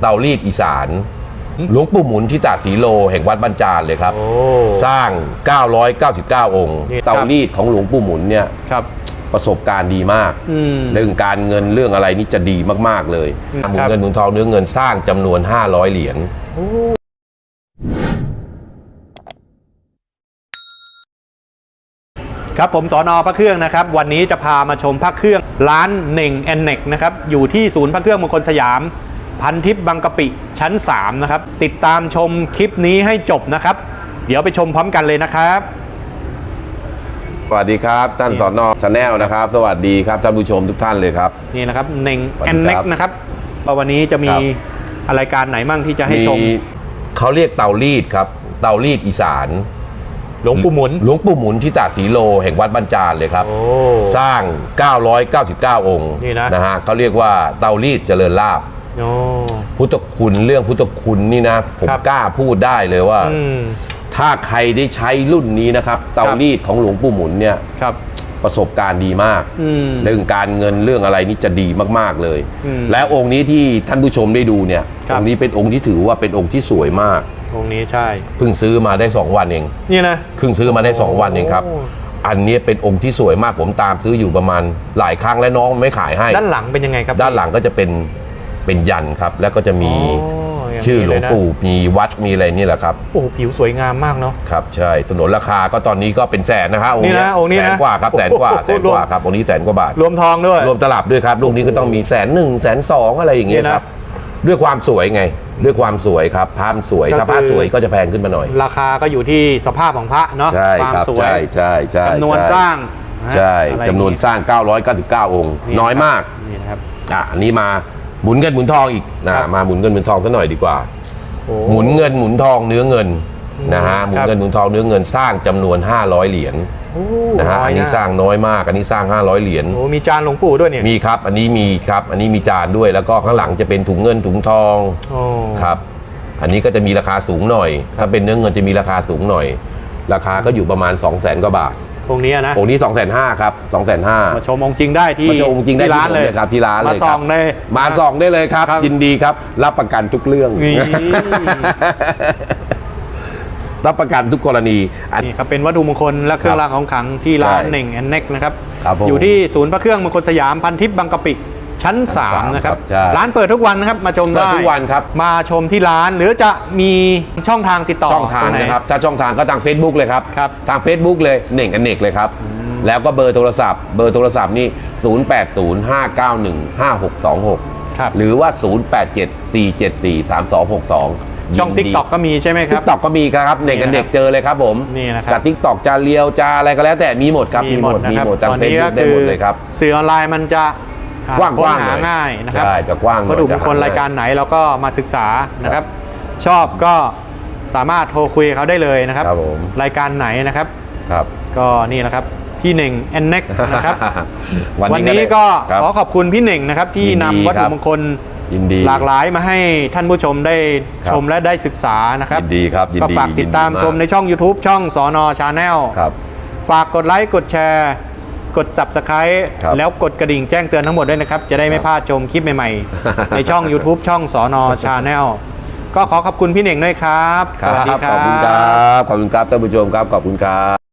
เตารีดอีสานหลวงปู่หมุนที่ตากสีโลแห่งวัดบ้านจานเลยครับโอ้สร้าง 999 องค์นี่ครับเตารีดของหลวงปู่หมุนเนี่ยครับประสบการณ์ดีมากอืมเรื่องการเงินเรื่องอะไรนี่จะดีมากๆเลยอืมหมุคนรับเงินหมุนทองเนื้อเงินสร้างจำนวน 500 เหรียญครับผมสอนอพระเครื่องนะครับ วันนี้จะพามาชมพระเครื่องร้านเน่งแอนเน็กนะครับอยู่ที่ศูนย์พระเครื่องมงคลสยาม พันทิพย์บางกะปิชั้น 3 นะครับ ติดตามชมคลิปนี้ให้จบนะครับ เดี๋ยวไปชมพร้อมกันเลยนะครับ สวัสดีครับ ท่านสอนอชาแนลนะครับ สวัสดีครับท่านผู้ชมทุกท่านเลยครับ นี่นะครับเน่งสวัสแอดีนครับเน็กนะครับวันนี้จะมีครับรายการไหนมั่งที่จะให้ชมเขาเรียกเตารีดครับ เตารีดอีสานหลวงปู่หมุน หลวงปู่หมุนที่ตากสีโล แห่งวัดบ้านจานเลยครับโอ้สร้าง 999 องค์นี่นะนะฮะเขาเรียกว่าเตารีดเจริญลาบ โอ้ พุทธคุณเรื่องพุทธคุณนี่นะ ผมครับ กล้าพูดได้เลยว่า อืม ถ้าใครได้ใช้รุ่นนี้นะครับ เตารีดของหลวงปู่หมุนเนี่ย ครับ ประสบการณ์ดีมาก อืม เรื่องการเงินเรื่องอะไรนี่จะดีมากๆเลย อืมและองค์นี้ที่ท่านผู้ชมได้ดูเนี่ยครับองค์นี้เป็นองค์ที่ถือว่าเป็นองค์ที่สวยมากองค์นี้ใช่ เพิ่งซื้อมาได้2วันเองนี่นะ เพิ่งซื้อมาได้2วันเองครับ โอ้ อันนี้เป็นองค์ที่สวยมากผมตามซื้ออยู่ประมาณหลายครั้งและน้องไม่ขายให้ ด้านหลังเป็นยังไงครับด้านหลังก็จะเป็น เป็นยันครับ แล้วก็จะมีโย่างนี้ชื่อหลวงเยนะปู่มีวัดมีอะไรนี่แหละครับโอ้โหผิวสวยงามมากเนาะ ครับใช่สนนราคาก็ตอนนี้ก็เป็นแสนนะฮะองค์นี่เนี้นะองค์นี้แสนะนกว่าครับแสนกว่าโอ้โหแสนกว่าครับองค์นี้แสนกว่าบาทรวมทองด้วย รวมตลับด้วยครับลูกนี้ก็ต้องมีแสนหนึ่งแสนสองอะไรอย่างเงี้ยนี่นะครับด้วยความสวยไง ด้วยความสวยครับภาพสวยก็ถ้าภาพคือสวยก็จะแพงขึ้นมาหน่อย ราคาก็อยู่ที่สภาพของพระเนาะใช่ความครับสวยใช่ใช่ใช่จำนวนใช่สร้างะใช่อะไรจำนวนสร้าง 999 องค์ น้อยมาก นี่นะครับ อะอันนี้มา หมุนเงินหมุนทองอีกนะครับมาหมุนเงินหมุนทองซะหน่อยดีกว่าโอ้หมุนเงินหมุนทองเนื้อเงินอืมนะฮะหมุนครับเงินหมุนทองเนื้อเงินสร้างจำนวน 500 เหรียญโอ้นะฮะยอันนี้สร้างน้อยมากอันนี้สร้าง 500 เหรียญโอ้มีจานหลวงปู่ด้วยเนี่ยมีครับ อันนี้มีครับอันนี้มีจานด้วยแล้วก็ข้างหลังจะเป็นถุงเงินถุงทองโอ้ครับ อันนี้ก็จะมีราคาสูงหน่อย ถ้าเป็นเนื้อเงินจะมีราคาสูงหน่อย ราคาก็อยู่ประมาณ 2 0 0 0 0 0กว่าบาท องค์นี้นะองค์นี้2 5 0 0 0ครับ2 5 0 0 0มาชมองค์จริงได้ที่มาชมองค์จริงได้ที่ร้านที่ผมเลยเลยครับที่ร้านเลยมาครับส่องได้มาส่องได้เลยครับครับ ยินดีครับ รับประกันทุกเรื่องนี่รับประกันทุกกรณีอันนี่ครับเป็นวัตถุมงคลและเครื่องรางของขลังที่ร้านใช่เน่งแอนเน็กนะครับครับผมอยู่ที่ศูนย์พระเครื่องมงคลสยามพันทิพย์บางกะปิ ชั้นชั้น3นะครับครับใช่ ร้านเปิดทุกวันนะครับมาชมเปิดได้ ทุกวันครับ มาชมที่ร้านหรือจะมีช่องทางติดต่อช่องทางตไห นะครับ ถ้าช่องทางก็ทาง Facebook เลยครับ ครับ ทาง Facebook เลยเน่งอนเนกเลยครับ แล้วก็เบอร์โทรศัพท์ เบอร์โทรศัพท์นี่ 0805915626 ครับหรือว่า 0874743262ช่องทิกตอกก็มีใช่ไหมคทิรับ กตอกก็มีครับเน่งอนเนกเจอเลยครับผมนี่นะครับจากทิกตอกจะเลียวจะอะไรก็แล้วแต่มีหมดครับมีหมดนะมีครับหมดทางตอนเฟซนี้บุ๊ก็กได้คืหมอดเลยครับ สื่อออนไลน์มันจะอ่ กว้างๆค้นหาหน่อยง่ายนะครับใช่จะกว้างหน่อยวัตถุมงคลจะหาง่ายรายการไหนเราก็มาศึกษานะครับ ชอบก็สามารถโทรคุยกับเขาได้เลยนะครับ ครับผม รายการไหนนะครับ ครับ ก็นี่แหละครับพี่เน่งแอนเน็กนะครับ วันวันนี้นี้ก็ก็ครับ ขอขอบคุณพี่เน่งนะครับ ที่ยินนำดีวัตคถุรับมงคลยินดี หลากหลายมาให้ท่านผู้ชมได้ครับชมและได้ศึกษานะครับยินดีครับยินก็ดีฝากติดตามยินดีชมในช่อง YouTube ช่องสอนอชาแนลครับ ฝากกดไลค์กดแชร์ กด Subscribe ครับแล้วกดกระดิ่งแจ้งเตือนทั้งหมดด้วยนะครับ จะได้ไม่ครับพลาดชมคลิปใหม่ๆ ในช่อง YouTube ช่องสอนอชาแนลก็ขอขอบคุณพี่เน่งด้วยครับ สวัสดีคขรัอบคุณครับบขอบคุณครับท่านผู้ชมครับ ขอบคุณครับ